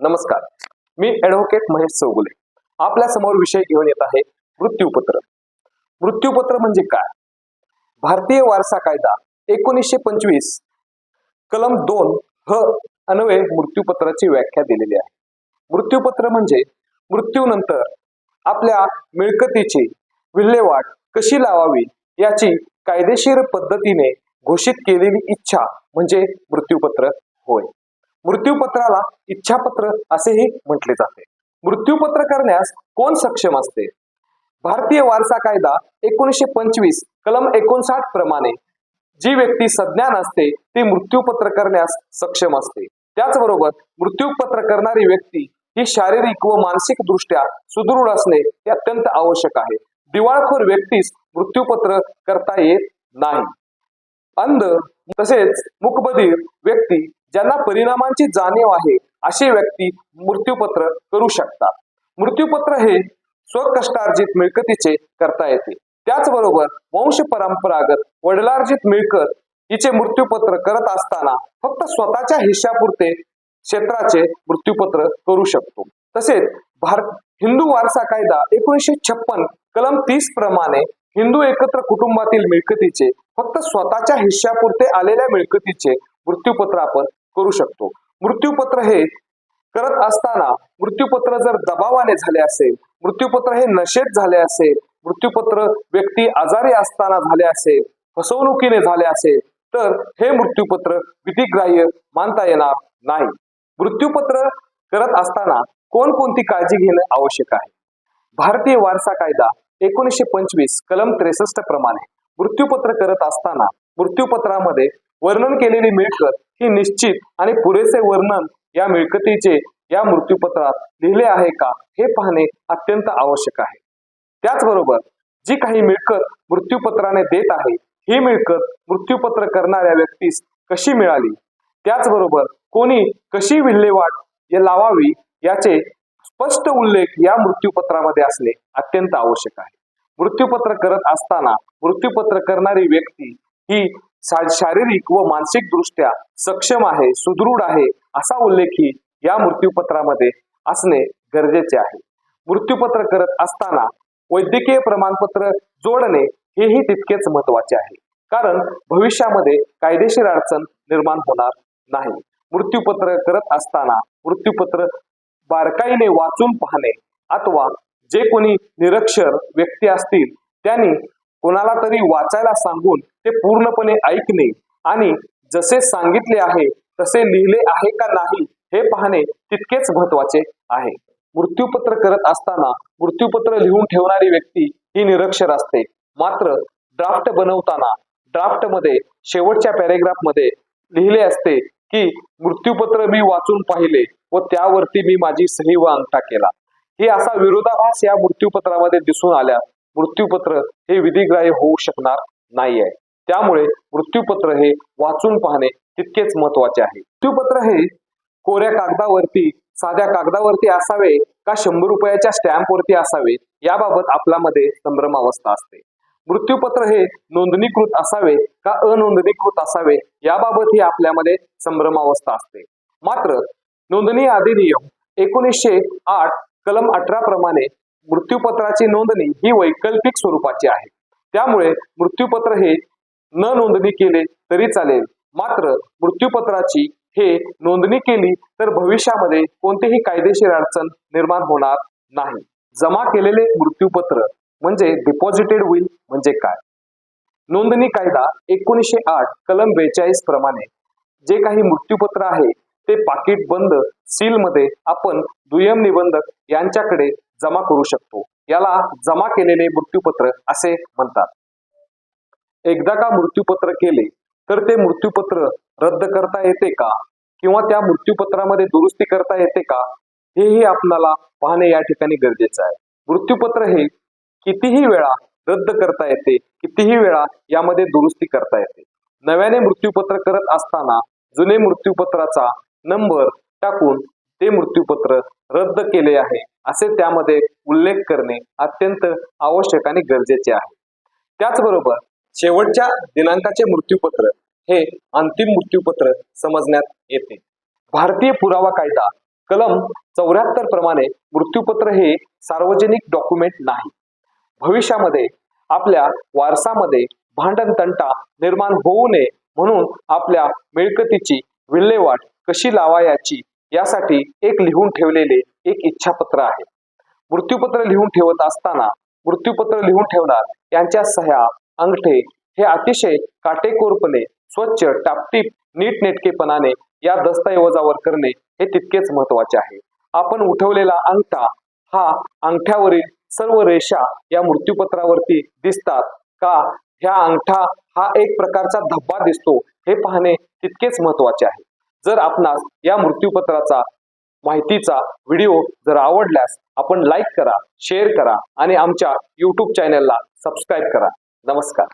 नमस्कार. मी ॲडव्होकेट महेश चौगुले आपल्यासमोर विषय घेऊन येत आहे मृत्यूपत्र. मृत्यूपत्र म्हणजे काय? भारतीय वारसा कायदा एकोणीसशे पंचवीस कलम दोन ह अन्वये मृत्यूपत्राची व्याख्या दिलेली आहे. मृत्यूपत्र म्हणजे मृत्यूनंतर आपल्या मिळकतीची विल्हेवाट कशी लावावी याची कायदेशीर पद्धतीने घोषित केलेली इच्छा म्हणजे मृत्यूपत्र होय. मृत्यूपत्राला इच्छापत्र असेही म्हटले जाते. मृत्यूपत्र करण्यास कोण सक्षम असते? भारतीय वारसा कायदा एकोणीसशे पंचवीस कलम एकोणसाठ प्रमाणे जी व्यक्ती सज्ञान असते ती मृत्यूपत्र करण्यास सक्षम असते. त्याचबरोबर मृत्यूपत्र करणारी व्यक्ती ही शारीरिक व मानसिक दृष्ट्या सुदृढ असणे हे अत्यंत आवश्यक आहे. दिवाळखोर व्यक्तीस मृत्यूपत्र करता येत नाही. अंध तसेच मुकबधीर व्यक्ती ज्यांना परिणामांची जाणीव आहे अशी व्यक्ती मृत्यूपत्र करू शकतात. मृत्यूपत्र हे स्वकष्टार्जित मिळकतीचे करता येते. त्याचबरोबर वंश परंपरागत वडिलार्जित मिळकत हिचे मृत्यूपत्र करत असताना फक्त स्वतःच्या हिश्यापुरते क्षेत्राचे मृत्यूपत्र करू शकतो. तसेच भारत हिंदू वारसा कायदा एकोणीसशे छप्पन कलम तीस प्रमाणे हिंदू एकत्र कुटुंबातील मिळकतीचे फक्त स्वतःच्या हिश्शापुरते आलेल्या मिळकतीचे मृत्यूपत्र आपण करू शकतो. मृत्यूपत्र हे करत असताना मृत्यूपत्र जर दबावाने झाले असेल मृत्यूपत्र हे नशेत झाले असेल मृत्यूपत्र व्यक्ती आजारी असताना झाले असेल फसवणुकीने झाले असेल तर हे मृत्यूपत्र विधिग्राह्य मानता येणार नाही. मृत्यूपत्र करत असताना कोणकोणती काळजी घेणे आवश्यक आहे? भारतीय वारसा कायदा एकोणीसशे पंचवीस कलम त्रेसष्ट प्रमाणे मृत्यूपत्र करत असताना मृत्यूपत्रामध्ये वर्णन केलेली मिळकत ही निश्चित आणि पुरेसे वर्णन या मिळकतीचे या मृत्यूपत्रात लिहिले आहे का हे पाहणे अत्यंत आवश्यक आहे. त्याचबरोबर जी काही मिळकत मृत्यूपत्राने देत आहे ही मिळकत मृत्यूपत्र करणाऱ्या व्यक्तीस कशी मिळाली? त्याचबरोबर कोणी कशी विल्हेवाट या लावावी याचे स्पष्ट उल्लेख या मृत्यूपत्रामध्ये असणे अत्यंत आवश्यक आहे. मृत्यूपत्र करत असताना मृत्यूपत्र करणारी व्यक्ती ही शारीरिक व मानसिक दृष्ट्या सक्षम आहे सुदृढ आहे असा उल्लेखही या मृत्यूपत्रामध्ये असणे गरजेचे आहे. मृत्यूपत्र करत असताना वैद्यकीय प्रमाणपत्र जोडणे हेही तितकेच महत्त्वाचे आहे. कारण भविष्यामध्ये कायदेशीर अडचण निर्माण होणार नाही. मृत्यूपत्र करत असताना मृत्यूपत्र बारकाईने वाचून पाहणे अथवा जे कोणी निरक्षर व्यक्ती असतील त्यांनी कोणाला तरी वाचायला सांगून ते पूर्णपणे ऐकणे. आणि जसे सांगितले आहे तसे लिहिले आहे का नाही हे पाहणे तितकेच महत्त्वाचे आहे. मृत्यूपत्र करत असताना मृत्यूपत्र लिहून ठेवणारी व्यक्ती ही निरक्षर असते. मात्र ड्राफ्ट बनवताना ड्राफ्टमध्ये शेवटच्या पॅरेग्राफमध्ये लिहिले असते की मृत्यूपत्र मी वाचून पाहिले व त्यावरती मी माझी सही व अंगठा केला. हे असा विरोधाभास या मृत्यूपत्रामध्ये दिसून आल्या. मृत्यूपत्र हे विधिग्राह्य होऊ शकणार नाही आहे त्यामुळे मृत्यूपत्र हे वाचून पाहणे तितकेच महत्त्वाचे आहे. मृत्यूपत्र हे कोऱ्या कागदावरती साध्या कागदावरती असावे का शंभर रुपयाच्या स्टॅम्पवरती असावे याबाबत आपल्यामध्ये संभ्रमावस्था असते. मृत्यूपत्र हे नोंदणीकृत असावे का अनोंदणीकृत असावे याबाबत ही आपल्यामध्ये संभ्रमावस्था असते. मात्र नोंदणी अधिनियम एकोणीसशे आठ कलम अठरा प्रमाणे मृत्यूपत्राची नोंदणी ही वैकल्पिक स्वरूपाची आहे. त्यामुळे मृत्यूपत्र हे न नोंदणी केले तरी चालेल. मात्र मृत्यूपत्राची हे नोंदणी केली तर भविष्यामध्ये कोणतेही कायदेशीर अडचण निर्माण होणार नाही. जमा केलेले मृत्यूपत्र म्हणजे डिपॉझिटेड विल म्हणजे काय? नोंदणी कायदा एकोणीसशे आठ कलम बेचाळीस प्रमाणे जे काही मृत्यूपत्र आहे ते पाकिट बंद सील मध्ये आपण दुय्यम निबंधक यांच्याकडे जमा करू शकतो. याला जमा केलेले मृत्यूपत्र असे म्हणतात. एकदा का मृत्यूपत्र केले तर ते मृत्यूपत्र रद्द करता येते का? किंवा त्या मृत्यूपत्रामध्ये दुरुस्ती करता येते का? हेही आपल्याला पाहणे या ठिकाणी गरजेचं आहे. मृत्यूपत्र हे कितीही वेळा रद्द करता येते कितीही वेळा यामध्ये दुरुस्ती करता येते. नव्याने मृत्यूपत्र करत असताना जुने मृत्यूपत्राचा नंबर टाकून ते मृत्यूपत्र रद्द केले आहे असे त्यामध्ये उल्लेख करणे अत्यंत आवश्यक आणि गरजेचे आहे. त्याचबरोबर शेवटच्या दिनांकाचे मृत्यूपत्र हे अंतिम मृत्यूपत्र समजण्यात येते. भारतीय पुरावा कायदा कलम चौऱ्याहत्तर प्रमाणे मृत्यूपत्र हे सार्वजनिक डॉक्युमेंट नाही. भविष्यामध्ये आपल्या वारसामध्ये भांडण तंटा निर्माण होऊ नये म्हणून आपल्या मिळकतीची विल्हेवाट कशी लावायची यासाठी एक लिहून ठेवलेले एक इच्छापत्र आहे. मृत्यूपत्र लिहून ठेवत असताना मृत्यूपत्र लिहून ठेवणार यांच्या सह्या अंगठे हे अतिशय काटेकोरपणे स्वच्छ टापटीप नीटनेटकेपणाने या दस्तऐवजावर करणे हे तितकेच महत्त्वाचे आहे. आपण उठवलेला अंगठा हा अंगठ्यावरील सर्व रेषा या मृत्यूपत्रावरती दिसतात का? ह्या अंगठा हा एक प्रकारचा धब्बा दिसतो हे पाहणे तितकेच महत्त्वाचे आहे. जर आपणास या मृत्यूपत्राचा माहितीचा व्हिडिओ जर आवडल्यास आपण लाईक करा शेअर करा आणि आमच्या यूट्यूब चॅनलला सबस्क्राईब करा. नमस्कार